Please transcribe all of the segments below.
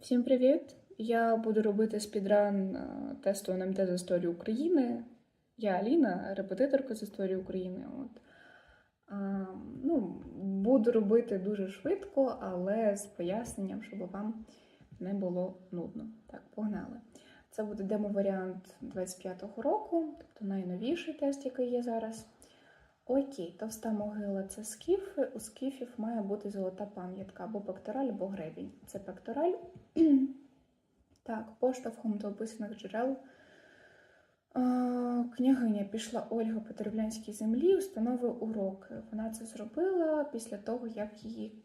Всім привіт! Я буду робити спідран е, тесту НМТ з історії України. Я Аліна, репетиторка з історії України. От. А, ну, буду робити дуже швидко, але з поясненням, щоб вам не було нудно. Так, погнали. Це буде демо-варіант 25-го року, тобто найновіший тест, який є зараз. Окей, товста могила це скіфи. У скіфів має бути золота пам'ятка або пектораль, або гребінь. Це пектораль. так, поштовхом до описаних джерел. Княгиня пішла Ольга по Теревлянській землі, установи уроки. Вона це зробила після того, як її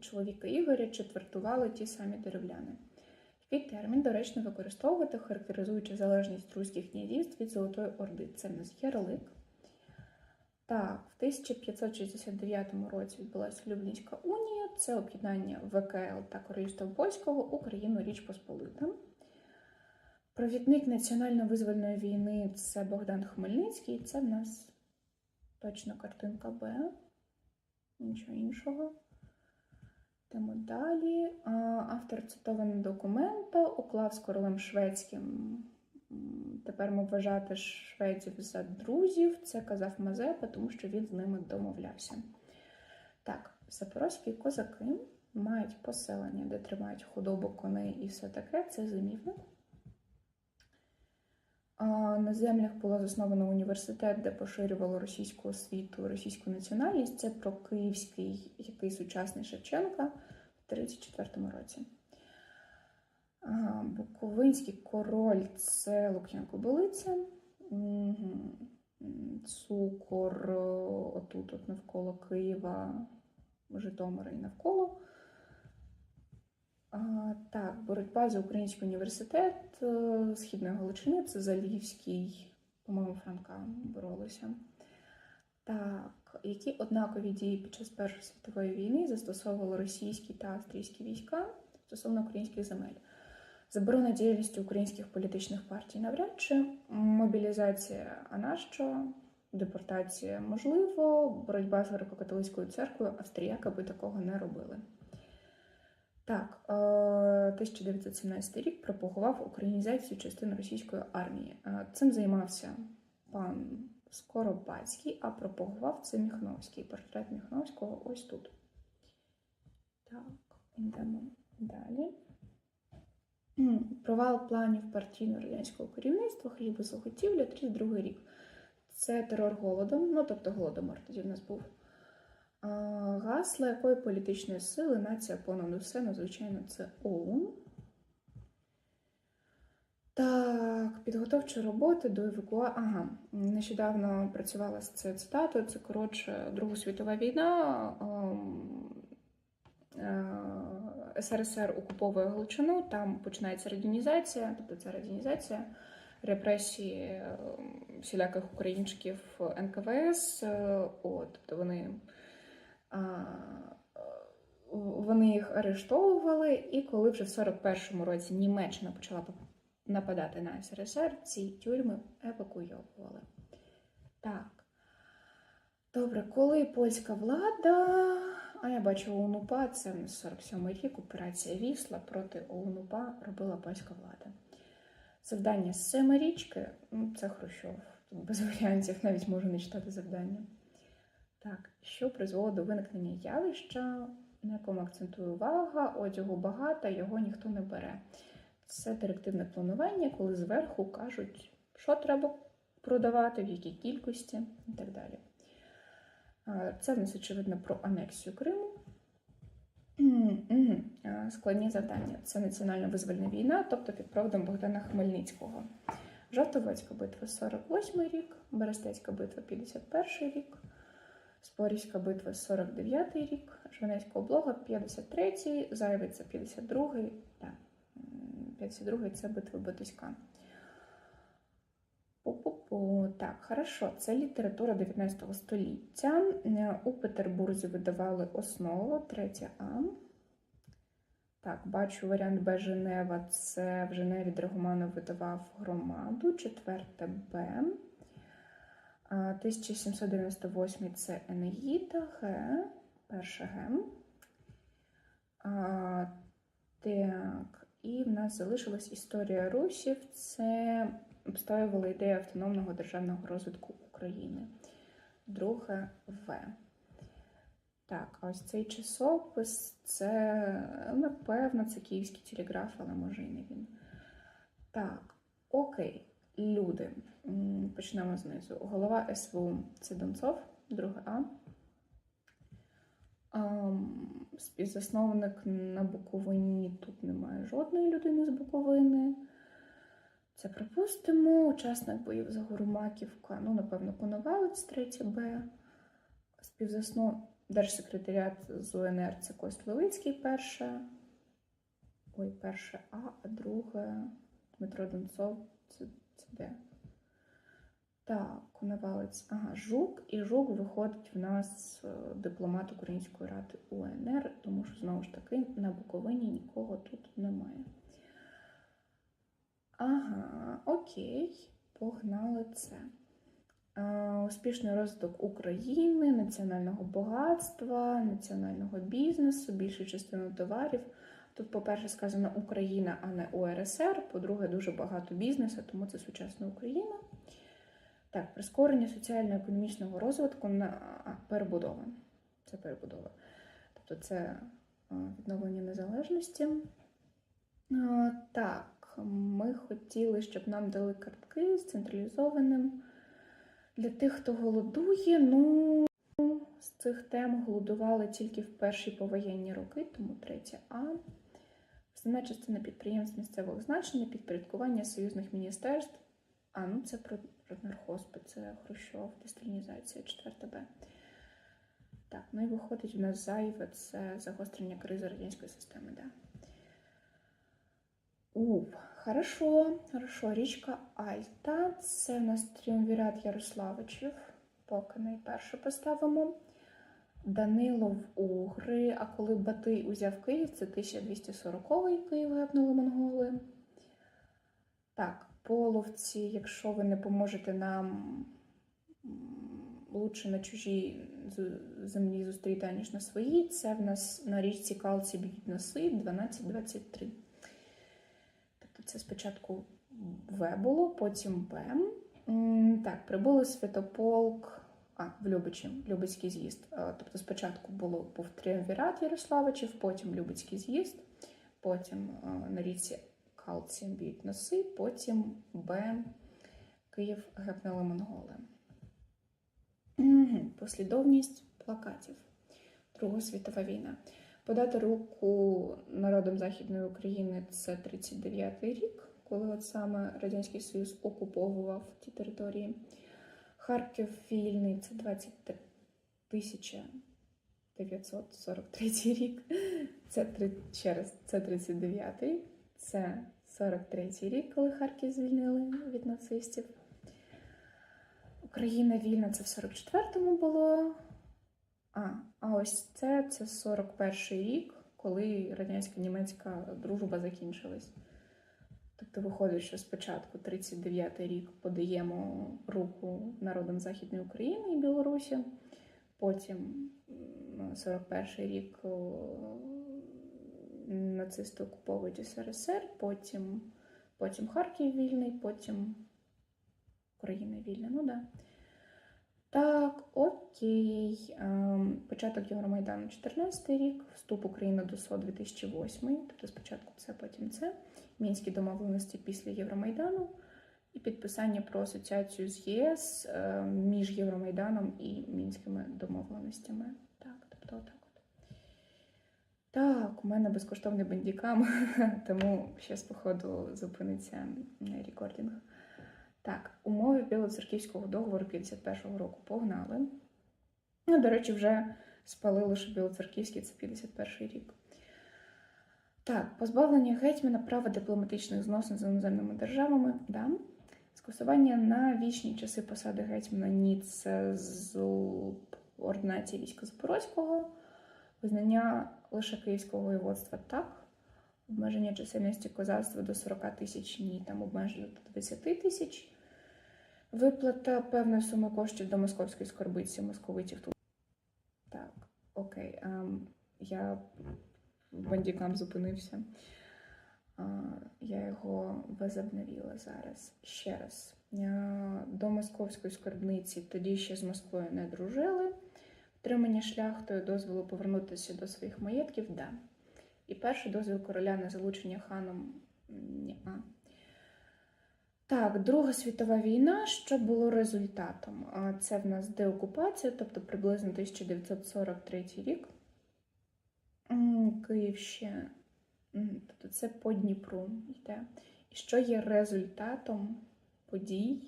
чоловіка Ігоря четвертували ті самі деревляни. Який термін доречно використовувати, характеризуючи залежність руських князівств від Золотої Орди? Це в нас ярлик. Так, в 1569 році відбулася Люблінська унія, це об'єднання ВКЛ та Королівства Польського Україну Річ Посполита. Провідник національно-визвольної війни це Богдан Хмельницький. Це в нас точно картинка Б. Нічого іншого. Йдемо далі. Автор цитованого документа уклав з королем шведським. Тепер ми вважати шведів за друзів. Це казав Мазепа, тому що він з ними домовлявся. Так, запорозькі козаки мають поселення, де тримають худобу коней і все таке. Це зимівник. На землях було засновано університет, де поширювало російську освіту, російську національність. Це про київський, який сучасний Шевченка в 1934 році. Буковинський король це. Мгм. М, Цукор е, отут, от навколо Києва, Житомира і навколо. А, так, боротьба за Український університет е, Східної Галичини, це Залівський, по-моєму, Франка боролися. Так, які однакові дії під час Першої світової війни застосовували російські та австрійські війська стосовно українських земель? Заборона діяльності українських політичних партій навряд чи мобілізація, а нащо? Депортація можливо, боротьба з греко-католицькою церквою австріяки би такого не робили. Так, е, 1917 рік пропагував українізацію частин російської армії. Е, Цим займався пан Скоропадський, а пропагував це Міхновський. Портрет Міхновського ось тут. Так, йдемо далі. М, Провал планів партійно-радянського керівництва, хлібозаготівля, 32 рік. Це терор голодом, ну тобто голодомор тоді в нас був. А, Гасла якої політичної сили нація понад усе, надзвичайно, це ОУН. Так, підготовчі роботи до евакуації. Ага, нещодавно працювала з цією цитатою. Це коротше Друга світова війна. Ем, СРСР окуповує Галичину, там починається радянізація, тобто це радянізація, репресії е, всіляких українчиків НКВС. е, От, тобто вони, вони їх арештовували, і коли вже в 41-му році Німеччина почала нападати на СРСР, ці тюрми евакуйовували. Так. Добре, коли польська влада, а я бачу ОУН-УПА, це в нас 47 рік, операція Вісла проти ОУН-УПА робила польська влада. Завдання з семирічки, ну це Хрущов, без варіантів навіть можу не читати завдання. Так, що призвело до виникнення явища, на якому акцентує увага, одягу багато, його ніхто не бере. Це директивне планування, коли зверху кажуть, що треба продавати, в якій кількості і так далі. А, Це в нас очевидно про анексію Криму. А, Складні завдання. Це національна визвольна війна, тобто під проводом Богдана Хмельницького. Жовтоводська битва 48 рік, Берестецька битва 51 рік, Спорівська битва 49 рік, Жванецька облога 53, Зайвиця 52, так, м, 52 це битва Батиська. Пу-пу-пу. Так, хорошо, це література 19 століття. Е, У Петербурзі видавали основу, третя А. Так, бачу варіант Б Женева. Це в Женеві Драгоманов видавав громаду, четверте Б. 1798 це Енеїда, Г, перше Г. А, Так, нас залишилась історія русів. Це обстоювала ідея автономного державного розвитку України. Друге В. Так, ось цей часопис це, напевно, це київський телеграф, але може і не він. Так, окей, люди. Почнемо знизу. Голова СВУ це Донцов, друге А. Співзасновник на Буковині тут немає жодної людини з Буковини. Це припустимо. Учасник боїв за гору Маківка. Ну, напевно, Коновалець, 3 Б. Співзаснов... Держсекретаріат з УНР це Кость Левицький, перше. Ой, перше А, а друге Дмитро Донцов. Це, це де? Так, Коновалець. Ага, Жук. І Жук виходить в нас е, дипломат Української ради УНР, тому що знову ж таки на Буковині нікого тут немає. Ага, окей, погнали це. Е, Успішний розвиток України, національного багатства, національного бізнесу, більшу частину товарів. Тут, по-перше, сказано Україна, а не УРСР. По-друге, дуже багато бізнесу, тому це сучасна Україна. Так, прискорення соціально-економічного розвитку на перебудова. Це перебудова. Тобто це відновлення незалежності. А, Так, ми хотіли, щоб нам дали картки з централізованим. Для тих, хто голодує, ну з цих тем голодували тільки в перші повоєнні роки, тому третє А. Основна частина підприємств місцевого значення, підпорядкування союзних міністерств. А, ну це про Роднархозпи, це Хрущов, десталінізація, 4 Б. Так, ну і виходить у нас зайве це загострення кризи радянської системи, да. Уп, хорошо, хорошо. Річка Альта. Це в нас тріумвірат Ярославичів. Поки найперше поставимо. Данилов Угри. А коли Батий узяв Київ, це 1240-й Київ гепнули монголи. Так, половці, якщо ви не поможете нам лучше на чужій землі зустріти, аніж на своїй, це в нас на річці Калці б'ють носи 1223. Це спочатку В було, потім Б. Так, прибули Святополк. А, в Любичі, Любицький з'їзд. Е, Тобто спочатку було, був тріумвірат Ярославичів, потім Любицький з'їзд, потім е, на річці Калці б'ють носи, потім Б. Київ гепнули монголи. Послідовність плакатів. Друга світова війна. Подати руку народам Західної України це 39-й рік, коли от саме Радянський Союз окуповував ті території. Харків вільний це 23 тисяча 943 рік. Це три, ще раз, це 39-й, це 43-й рік, коли Харків звільнили від нацистів. Україна вільна це в 44-му було. А, а ось це, це 41-й рік, коли радянсько-німецька дружба закінчилась. Тобто виходить, що спочатку 39-й рік подаємо руку народам Західної України і Білорусі, потім м, 41-й рік нацисти окуповують СРСР, потім, потім Харків вільний, потім Україна вільна. Ну да. Так, окей. Ем, Початок Євромайдану 14 рік, вступ України до СО 2008, тобто спочатку це, потім це. Мінські домовленості після Євромайдану і підписання про асоціацію з ЄС е, між Євромайданом і мінськими домовленостями. Так, тобто отак от. Так, у мене безкоштовний бандікам, тому зараз, походу, зупиниться м, рекординг. Так, умови Білоцерківського договору 51-го року погнали. Ну, до речі, вже спалили, що Білоцерківський це 51-й рік. Так, позбавлення гетьмана права дипломатичних зносин з іноземними державами. Да. Скасування на вічні часи посади гетьмана ніц з ординації війська Запорозького, визнання лише Київського воєводства так, обмеження чисельності козацтва до 40 тисяч, ні, там обмеження до 20 тисяч. Виплата певної суми коштів до московської скорбиці московитів тут. Так, окей. ем, я бандікам зупинився. А, Я його возобновила зараз ще раз. А, До московської скарбниці тоді ще з Москвою не дружили. Отримання шляхтою дозволу повернутися до своїх маєтків, да. І перший дозвіл короля на залучення ханом ні. Так, Друга світова війна, що було результатом? Це в нас деокупація, тобто приблизно 1943 рік. Київ ще, тобто це по Дніпру йде. І що є результатом подій,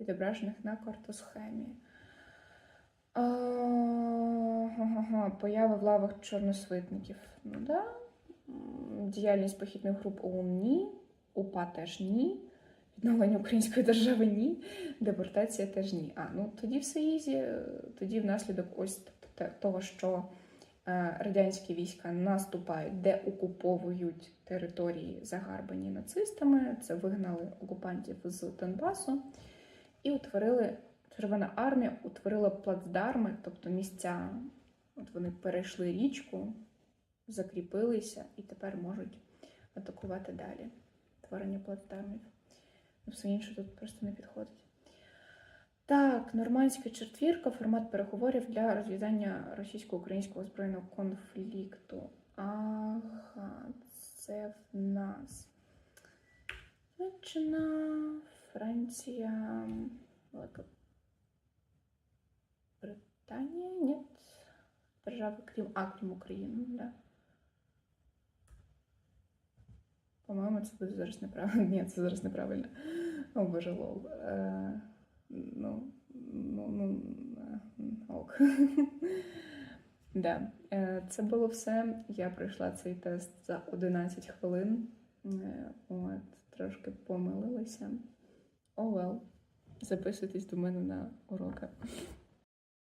відображених на картосхемі? А, Поява в лавах чорносвитників. Ну да. Діяльність похідних груп ОУН ні. УПА теж ні. Відновлення української держави ні. Депортація теж ні. А, ну тоді все ізі. Тоді внаслідок ось того, що е, радянські війська наступають, де окуповують території, загарбані нацистами. Це вигнали окупантів з Донбасу і утворили Червона армія утворила плацдарми, тобто місця. От вони перейшли річку, закріпилися і тепер можуть атакувати далі. Творення плацдармів. Ну, все інше тут просто не підходить. Так, нормандська четвірка, формат переговорів для розв'язання російсько-українського збройного конфлікту. Ага, це в нас Німеччина, Франція, Велика Британія, ні. Держави, крім, а, крім України, да. По-моєму, це буде зараз неправильно. Ні, це зараз неправильно. О, боже, лол. Е, ну, ну, ну, е, ок. да. Е, це було все. Я пройшла цей тест за 11 хвилин. Е, от, трошки помилилася. О, oh, well. Записуйтесь до мене на уроки.